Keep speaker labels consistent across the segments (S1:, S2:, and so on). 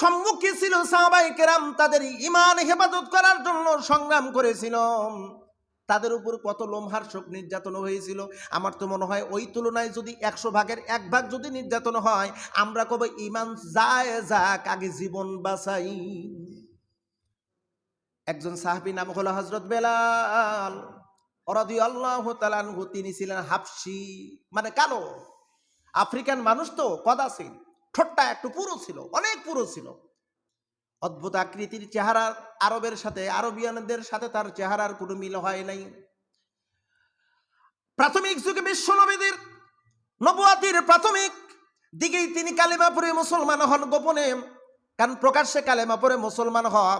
S1: সম্মুখে ছিল সাহাবাই কেরাম, তাদের ইমান হেফাজত করার জন্য সংগ্রাম করেছিল। তাদের উপর কত লোমহার্ষক নির্যাতন হয়েছিল। আমার তো মনে হয় ওই তুলনায় যদি একশো ভাগের এক ভাগ যদি নির্যাতন হয়, আমরা কবে ইমান যায় যাক, আগে জীবন বাঁচাই। একজন সাহাবি নাম হলো হজরত বেলাল অরাদি আল্লাহ তালানহু তিনি ছিলেন হাফসি মানে কালো। আফ্রিকান মানুষ তো কদাসীন ঠোঁটটা একটু পুরো ছিল, অনেক পুরো ছিল। অদ্ভুত আকৃতির চেহারা আরবের সাথে, আরবিয়ানদের সাথে তার চেহারার কোনো মিল হয় নাই। প্রাথমিক যুগে বিশ্ব নবীদের নবুয়াতির প্রাথমিক দিকেই তিনি কালেমা পড়ে মুসলমান হন গোপনে, কারণ প্রকাশ্যে কালেমা পড়ে মুসলমান হওয়া,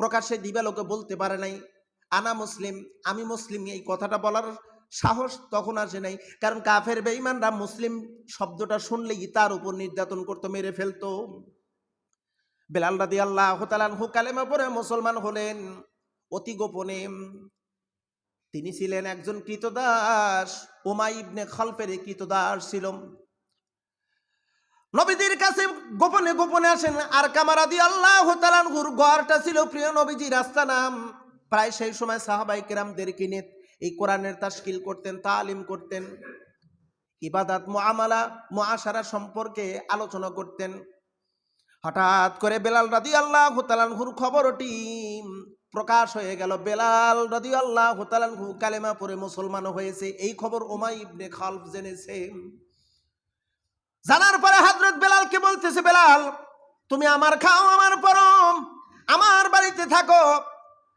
S1: প্রকাশ্যে দিবালোকে বলতে পারে নাই, আনা মুসলিম, আমি মুসলিম, এই কথাটা বলার সাহস তখন আসে নাই। কারণ কাফের বেঈমানরা মুসলিম শব্দটা শুনলেই তার উপর নির্যাতন করতো, মেরে ফেলতো। বেলাল রাদি আল্লাহ হু কালেমা পরে মুসলমান হলেন। অতি গোপনে তিনি ছিলেন একজন কৃতদাস ওমাই ইবনে খলফের কৃতদাস ছিল। নবীদের কাছে গোপনে গোপনে আসেন আর কামারাদি আল্লাহ তালানহুর গড়টা ছিল প্রিয় নবীজি রাস্তা নাম। প্রায় সেই সময় সাহাবাই কেরামদের কিনে এই কোরআনের তাস্কিল করতেন, তালিম করতেন, ইবাদাত, মুআমালা, মুআশারা সম্পর্কে আলোচনা করতেন। হঠাৎ করে বেলাল রাদি আল্লাহ তালানহুর খবরটি প্রকাশ হয়ে গেল। বেলাল রাদি আল্লাহ তালানহু কালেমা পরে মুসলমান হয়েছে। এই খবর ওমাই ইবনে খালফ জেনেছে। জানার পরে হাজরত বেলালকে বলতেছে, বেলাল, তুমি আমার খাও, আমার পরম, আমার বাড়িতে থাকো।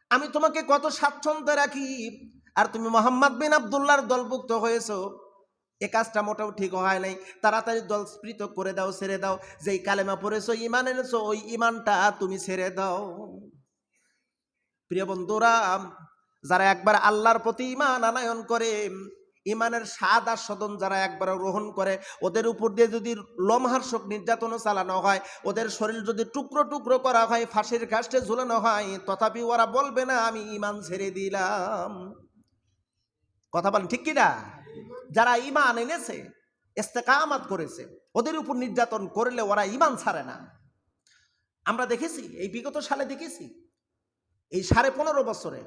S1: আমি তোমাকে কত স্বাচ্ছন্দ্য রাখি। আর তুমি মোহাম্মদ বিন আবদুল্লাহর দলভুক্ত হয়েছো, এ কাজটা মোটেও ঠিক হয় নাই। তাড়াতাড়ি দল স্পৃত করে দাও, ছেড়ে দাও। যেই কালেমা পড়েছো, ইমান এনেছো, ওই ইমানটা তুমি ছেড়ে দাও। প্রিয় বন্ধুরা, যারা একবার আল্লাহর প্রতি ইমান আনায়ন করে ইমানের স্বাদ আস্বাদন যারা একবার গ্রহণ করে, ওদের উপর দিয়ে যদি লোমহার্ষক নির্যাতনও চালানো হয়, ওদের শরীর যদি টুকরো টুকরো করা হয়, ফাঁসির কাষ্টে ঝুলানো হয়, তথাপি ওরা বলবে, না, আমি ইমান ছেড়ে দিলাম। কথা বলেন, ঠিক কিনা? যারা ইমান এনেছে, ইস্তেকামাত করেছে, ওদের উপর নির্যাতন করলে ওরা ইমান ছাড়ে না। আমরা দেখেছি, এই বিগত সালে দেখেছি, এই সাড়ে পনেরো বছরে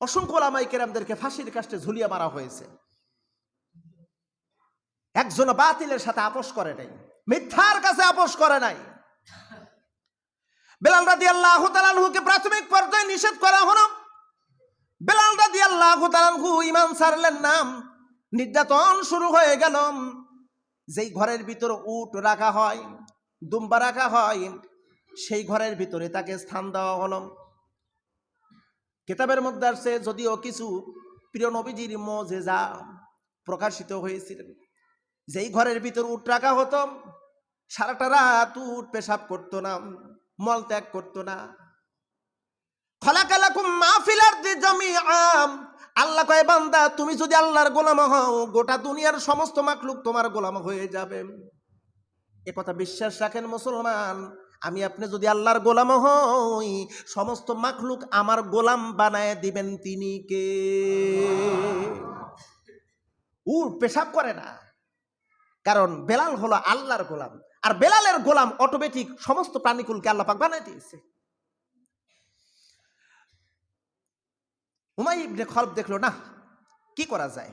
S1: অসংখ্য লামাই কেরামদেরকে ফাঁসির কাষ্টে ঝুলিয়ে মারা হয়েছে। একজন বাতিলের সাথে আপোষ করে নাই, মিথ্যার কাছে আপোষ করে নাই। বেলাল রাদি আল্লাহ প্রাথমিক পর্যায়ে নিষেধ করা হলো বেলাল রাদি আল্লাহ তালানহু ইমান সারলেন নাম। নির্যাতন শুরু হয়ে গেল। যেই ঘরের ভিতর উট রাখা হয়, দুম্বা রাখা হয়, সেই ঘরের ভিতরে তাকে স্থান দেওয়া হলো। কেতাবের মধ্যে আসছে, যদিও কিছু প্রিয় নবীজির মজেজা প্রকাশিত হয়েছিলেন যেই ঘরের ভিতর উট রাখা হতো, সারাটা রাত উট পেশাব করতো না মল ত্যাগ করতো না। খলাকালাকুম মাহফিলার যে জমি আম আল্লাহ কয়, বান্দা, তুমি যদি আল্লাহর গোলাম হও, গোটা দুনিয়ার সমস্ত মাকলুক তোমার গোলাম হয়ে যাবে। এ কথা বিশ্বাস রাখেন মুসলমান। আমি আপনি যদি আল্লাহর গোলাম হই, সমস্ত মাখলুক আমার গোলাম বানায় দিবেন তিনি কে? উ, পেশাব করে না। কারণ বেলাল হলো আল্লাহর গোলাম। আর বেলালের গোলাম অটোমেটিক সমস্ত প্রাণীকুলকে আল্লাহ পাক বানায় দিয়েছে। হুমাই ইবনে খলব দেখল না কি করা যায়?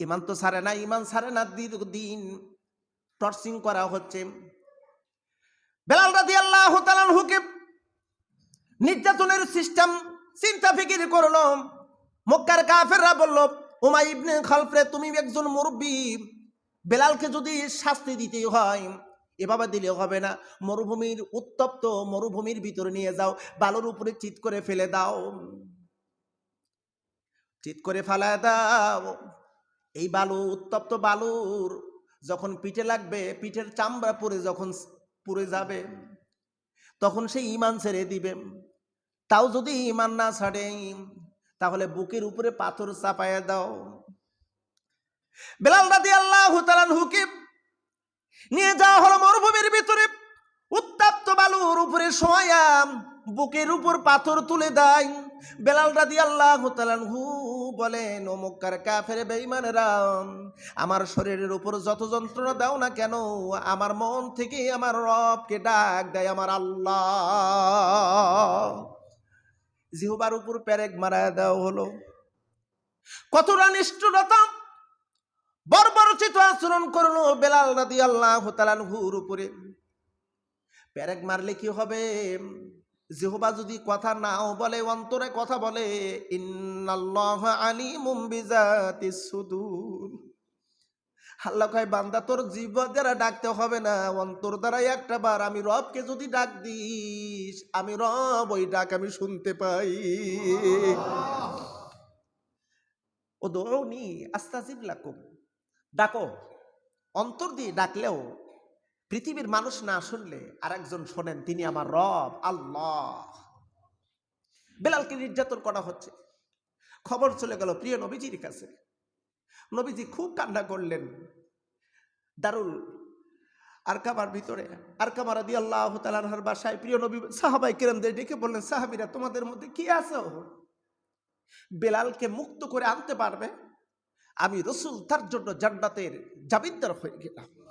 S1: ইমান তো সারে না, ইমান সারে না, দীর্ঘদিন টর্চিং করা হচ্ছে। বেলাল রাদি আল্লাহ হুকে নির্যাতনের সিস্টেম চিন্তা ফিকির করল। মক্কার কাফেররা বলল, উমাই ইবনে খালফরে তুমি একজন মুরব্বী। বেলালকে যদি শাস্তি দিতে হয়, এভাবে দিলে হবে না। মরুভূমির উত্তপ্ত মরুভূমির ভিতরে নিয়ে যাও, বালুর উপরে চিত করে ফেলে দাও। চিত করে ফেলায় দাও। এই বালু, উত্তপ্ত বালুর যখন পিঠে লাগবে, পিঠের চামড়া পরে যখন পুড়ে যাবে, তখন সে ইমান ছেড়ে দিবে। তাও যদি ইমান না ছাড়ে, তাহলে বুকের উপরে পাথর চাপায়া দাও। বেলাল রাদি আল্লাহ হুকে নিয়ে যাওয়া হলো মরুভূমির ভিতরে। উত্তাপ্ত বালুর উপরে শোয়া, বুকের উপর পাথর তুলে দেয়। বেলাল রাদি আল্লাহ হু বলেন, ও মক্কার কাফের বেঈমানেরা, আমার শরীরের উপর যত যন্ত্রণা দাও না কেন, আমার মন থেকে আমার রবকে ডাক দেয় আমার আল্লাহ। জিহুবার উপর প্যারেক মারা দেওয়া হলো। কতটা নিষ্ঠুরতা! বর্বরচিত আচরণ করল বেলাল রাদি আল্লাহ তালানহুর উপরে। প্যারেক মারলে কি হবে? জেহবা যদি কথা নাও বলে, অন্তরে কথা বলে, ইন্নাল্লাহ আলিমুম বিজাতিস সুদূর। আল্লাহ কয়, বান্দা, তোর জীব দ্বারা ডাকতে হবে না। অন্তর দ্বারাই একটা বার আমি রবকে যদি ডাক দিস, আমি রব ওই ডাক আমি শুনতে পাই। ও দৌড়নি আস্তাজিব লাকুম। ডাকো। অন্তর দিয়ে ডাকলেও পৃথিবীর মানুষ না শুনলে আরেকজন শোনেন, তিনি আমার রব, আল্লাহ। বেলালকে নির্যাতন করা হচ্ছে। খবর চলে গেল প্রিয় নবীজির কাছে। নবীজি খুব কান্না করলেন। দারুল আরকামার ভিতরে আরকামার আদি আল্লাহ তালানহার বাসায় প্রিয় নবী সাহাবাই কিরমদের ডেকে বললেন, সাহাবিরা, তোমাদের মধ্যে কি আছো? বেলালকে মুক্ত করে আনতে পারবে? আমি রসুল তার জন্য জান্নাতের জামিনদার হয়ে গেলাম।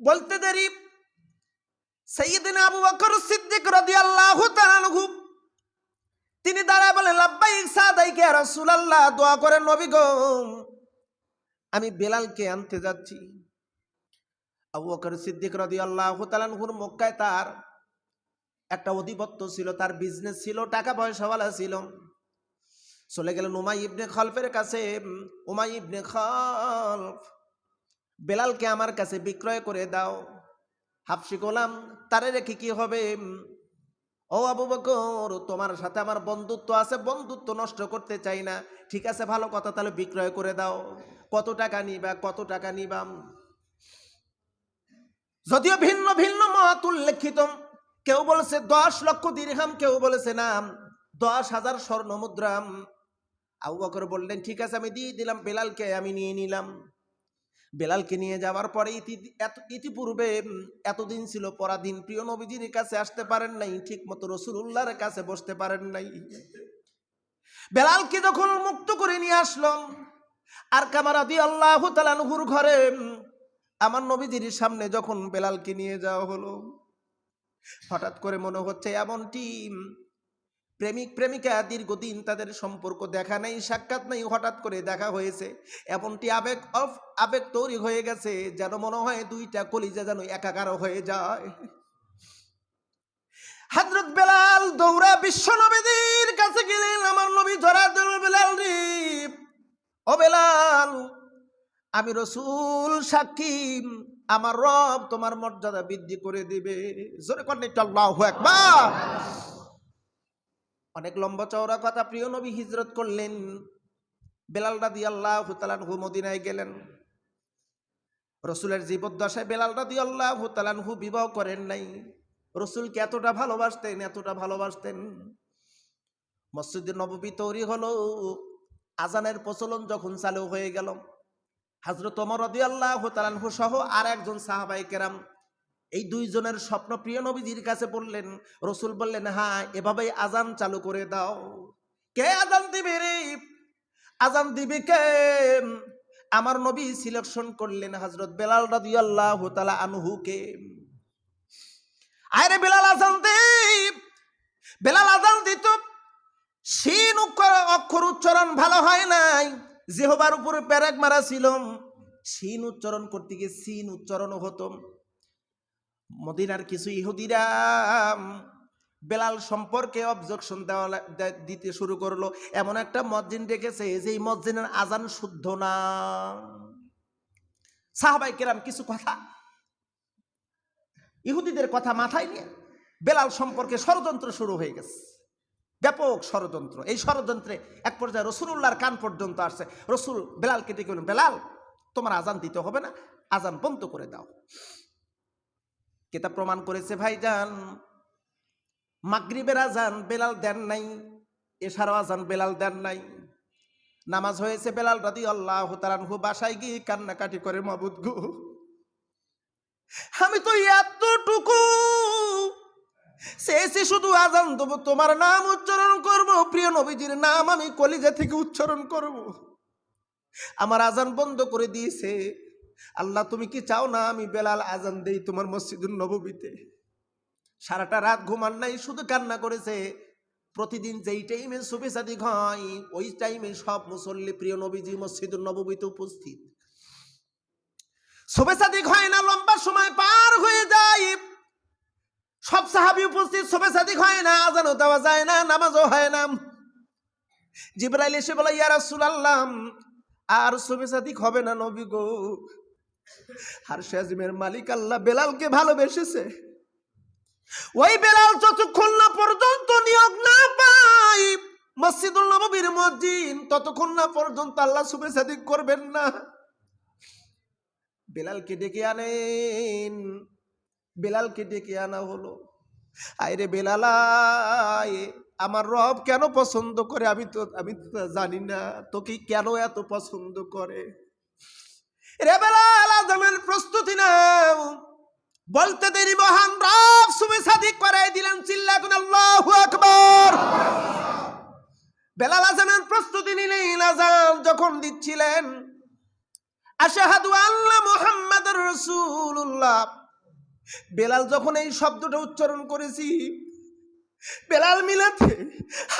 S1: বলতে দেরি। সৈয়দিন আবু বকর সিদ্দিক রাদিয়াল্লাহু তাআলা আনহু, তিনি দাঁড়ায় বলেন, লাব্বাইক সাদাইকে রাসূলুল্লাহ, দোয়া করেন নবী গো, আমি বেলালকে আনতে যাচ্ছি। আবু বকর সিদ্দিক রাদিয়াল্লাহু তাআলা আনহুর মক্কায় তার একটা অধিপত্য ছিল, তার বিজনেস ছিল, টাকা পয়সাওয়ালা ছিল। চলে গেলেন উমাই ইবনে খলফের কাছে। উমাই ইবনে খলফ বেলালকে আমার কাছে বিক্রয় করে দাও। হাফসি গোলাম, তারে রেখে কি হবে? ও আবু বকর, তোমার সাথে আমার বন্ধুত্ব আছে, বন্ধুত্ব নষ্ট করতে চাই না। ঠিক আছে, ভালো কথা, তাহলে বিক্রয় করে দাও। কত টাকা নিবা, কত টাকা নিবাম যদিও ভিন্ন ভিন্ন মত উল্লেখিত, কেউ বলেছে দশ লক্ষ দিরহাম কেউ বলেছে না। দশ হাজার স্বর্ণ মুদ্রাম। আবু বকর বললেন, ঠিক আছে, আমি দিয়ে দিলাম, বেলালকে আমি নিয়ে নিলাম। বেলালকে নিয়ে যাওয়ার পরে ইতি, এত- ইতিপূর্বে এতদিন ছিল পরাধীন। প্রিয় নবীজির কাছে আসতে পারেন নাই ঠিক মতো রসুল্লাহর কাছে বসতে পারেন নাই। বেলালকে যখন মুক্ত করে নিয়ে আসলাম আর কামারা দিয়ে আল্লাহ তালানহুর ঘরে আমার নবীজির সামনে যখন বেলালকে নিয়ে যাওয়া হলো, হঠাৎ করে মনে হচ্ছে এমনটি প্রেমিক প্রেমিকা দীর্ঘদিন তাদের সম্পর্ক দেখা নাই, সাক্ষাৎ নাই, হঠাৎ করে দেখা হয়েছে। এমনটি আবেগ অফ আবেগ তৈরি হয়ে গেছে যেন মনে হয় দুইটা কলিজা যেন একাকার হয়ে যায়। হাজরত বেলাল দৌড়া বিশ্ব নবীদের কাছে গেলেন, আমার নবী ধরা বেলাল রে। ও বেলাল, আমি রসুল সাকিম আমার রব তোমার মর্যাদা বৃদ্ধি করে দিবে। জোরে কন্যা আল্লাহু একবার অনেক লম্বা চওড়া কথা প্রিয় নবী হিজরত করলেন। বেলাল রাদি আল্লাহ তালানহু মদিনায় গেলেন। রসুলের জীবদ্দশায় বেলাল রাদি আল্লাহ তালানহু বিবাহ করেন নাই। রসুলকে এতটা ভালোবাসতেন এতটা ভালোবাসতেন। মসজিদের নববী তৈরি হলো, আজানের প্রচলন যখন চালু হয়ে গেল। হাজরত ওমর রদি আল্লাহ তালানহু সহ আর একজন সাহাবাই কেরাম এই দুইজনের স্বপ্ন প্রিয় নবীজির কাছে বললেন রসুল বললেন হ্যাঁ এভাবেই আজান চালু করে দাও। কে আজান দিবে রে? আজান দিবে কে? আমার নবী সিলেকশন করলেন হজরত বেলাল রাদিয়াল্লাহু তাআলা আনহুকে। আরে বেলাল আজান দে, বেলাল আজান দিত সিন অক্ষর উচ্চারণ ভালো হয় নাই। জেহবার উপরে প্যারাক মারা ছিল সিন উচ্চারণ করতে গিয়ে সিন উচ্চারণ হতো। মদিনার কিছু ইহুদিরা বেলাল সম্পর্কে অবজেকশন দেওয়া দিতে শুরু করল। এমন একটা মসজিদ রেখেছে যে এই মসজিদের আজান শুদ্ধ না। সাহাবাই কেরাম কিছু কথা ইহুদিদের কথা মাথায় নিয়ে বেলাল সম্পর্কে ষড়যন্ত্র শুরু হয়ে গেছে। ব্যাপক ষড়যন্ত্র। এই ষড়যন্ত্রে এক পর্যায়ে রসুল্লাহর কান পর্যন্ত আসছে। রসুল বেলালকে ডেকে বেলাল, তোমার আজান দিতে হবে না, আজান বন্ধ করে দাও। কেতা প্রমাণ করেছে ভাইজান? মাগরিবের আজান বেলাল দেন নাই, এশারও আজান বেলাল দেন নাই। নামাজ হয়েছে বেলাল রাদি আল্লাহ তালানহু বাসায় গিয়ে কান্নাকাটি করে, মাবুদ গো, আমি তো এতটুকু শেষে শুধু আজান দেবো, তোমার নাম উচ্চারণ করব, প্রিয় নবীজির নাম আমি কলিজা থেকে উচ্চারণ করব। আমার আজান বন্ধ করে দিয়েছে আল্লাহ, তুমি কি চাও না আমি বেলাল আজান দেই তোমার মসজিদুল নববীতে? সারাটা রাত ঘুমান নাই, শুধু কান্না করেছে। প্রতিদিন যেই টাইমে সুবে হয়, ওই টাইমে সব মুসল্লি প্রিয় নবীজি মসজিদুল নববীতে উপস্থিত। সুবে সাদিক হয় না, লম্বা সময় পার হয়ে যায়। সব সাহাবি উপস্থিত হয় না আজানও দেওয়া যায় না, নামাজও হয় না। জিব্রাইল এসে বলে আর সবে সাদিক হবে না নবী গো। আর মালিক আল্লাহ বেলালকে ভালোবেসেছে। ওই বেলাল যতক্ষণ না পর্যন্ত নিয়োগ না পাই মসজিদুল নববীর মসজিদ, ততক্ষণ না পর্যন্ত আল্লাহ সুবে সাদিক করবেন না। বেলালকে ডেকে আনেন। বেলালকে ডেকে আনা হলো। আইরে বেলালাই আমার রব কেন পছন্দ করে? আমি তো, আমি জানি না। তোকে কেন এত পছন্দ করে? প্রস্তুতি নাও। বলতে দেরি, মহান রব সুবে সাদিক করে দিলেন চিল্লা কোন আল্লাহু আকবার। বেলাল আজমের প্রস্তুতি নিলেন আজান যখন দিচ্ছিলেন। আশাহাদু আল্লাহ মুহাম্মাদুর রাসূলুল্লাহ। বেলাল যখন এই শব্দটা উচ্চারণ করেছি, বেলাল মিলাতে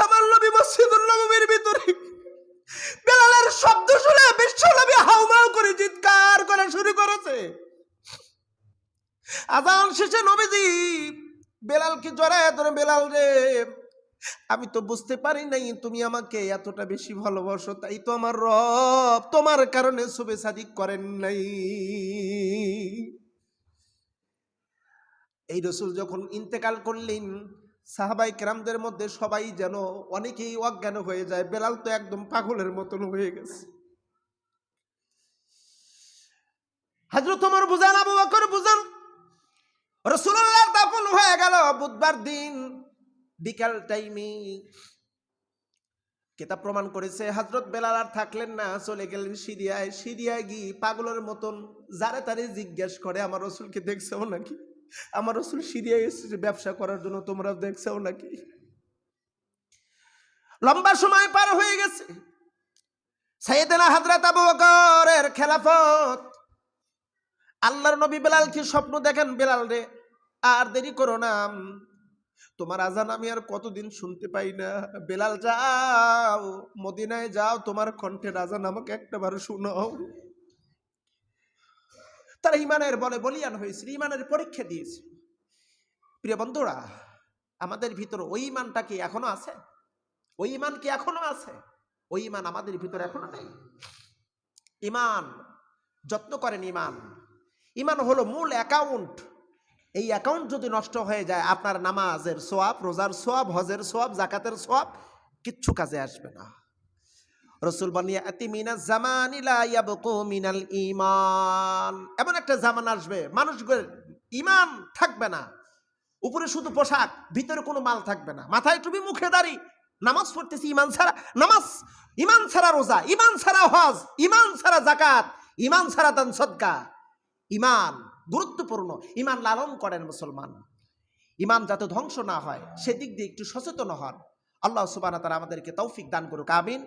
S1: আমার নবী মসজিদুল ভিতরে বেলালের শব্দ শুনে বিশ্ব নবী হাউমাউ করে চিৎকার করা শুরু করেছে। আজান শেষে নবীজি, বেলালকে জড়ায় ধরে বেলাল রে, আমি তো বুঝতে পারি নাই তুমি আমাকে এতটা বেশি ভালোবাসো, তাই তো আমার রব তোমার কারণে শুভে সাদিক করেন নাই। এই রসুল যখন ইন্তেকাল করলেন সাহাবাই কেরামদের মধ্যে সবাই যেন অনেকেই অজ্ঞান হয়ে যায়। বেলাল তো একদম পাগলের মতন হয়ে গেছে। হাজরত বুঝান, আবু বকর বুঝান রসুল্লাহ দাফন হয়ে গেল। বুধবার দিন বিকাল টাইমে কেতাব প্রমাণ করেছে হজরত বেলাল আর থাকলেন না, চলে গেলেন সিরিয়ায়। সিরিয়ায় গিয়ে পাগলের মতন, যারে তারে জিজ্ঞেস করে, আমার রসুলকে দেখছ নাকি? আমার রসুল সিরিয়ায় এসেছে ব্যবসা করার জন্য, তোমরা দেখছ নাকি? লম্বা সময় পার হয়ে গেছে। সাইয়েদেনা হাজরাত আবু বকরের খেলাফত। আল্লাহর নবী বেলাল কি স্বপ্ন দেখেন? বেলাল রে, আর দেরি করো না। তোমার আজান আমি আর কতদিন শুনতে পাই না। বেলাল যাও, মদিনায় যাও, তোমার কণ্ঠের আজান আমাকে একটাবার শোনাও। তারা ইমানের বলে বলিয়ান হয়েছিল ইমানের পরীক্ষা দিয়েছে প্রিয় বন্ধুরা, আমাদের ভিতর ওই ইমানটা কি এখনও আছে? ওই ইমান কি এখনও আছে? ওই ইমান আমাদের ভিতরে এখনও নেই। ইমান যত্ন করেন ইমান ইমান হলো মূল অ্যাকাউন্ট। এই অ্যাকাউন্ট যদি নষ্ট হয়ে যায়, আপনার নামাজের সোয়াব, রোজার সোয়াব, হজের সোয়াব, জাকাতের সোয়াব, কিচ্ছু কাজে আসবে না। রসুল বানিয়া মিনা জামান মিনাল ইমান এমন একটা জামান আসবে, মানুষগুলোর ইমান থাকবে না। উপরে শুধু পোশাক, ভিতরে কোনো মাল থাকবে না। মাথায় টুপি মুখে দাড়ি, নামাজ পড়তেছি ইমান ছাড়া, নামাজ ইমান ছাড়া রোজা ইমান ছাড়া হজ ইমান ছাড়া জাকাত ইমান ছাড়া দান সদকা। ইমান গুরুত্বপূর্ণ ইমান লালন করেন মুসলমান। ইমান যাতে ধ্বংস না হয়, সেদিক দিয়ে একটু সচেতন হন। আল্লাহ সুবাহ তারা আমাদেরকে তৌফিক দান করুক, আমিন।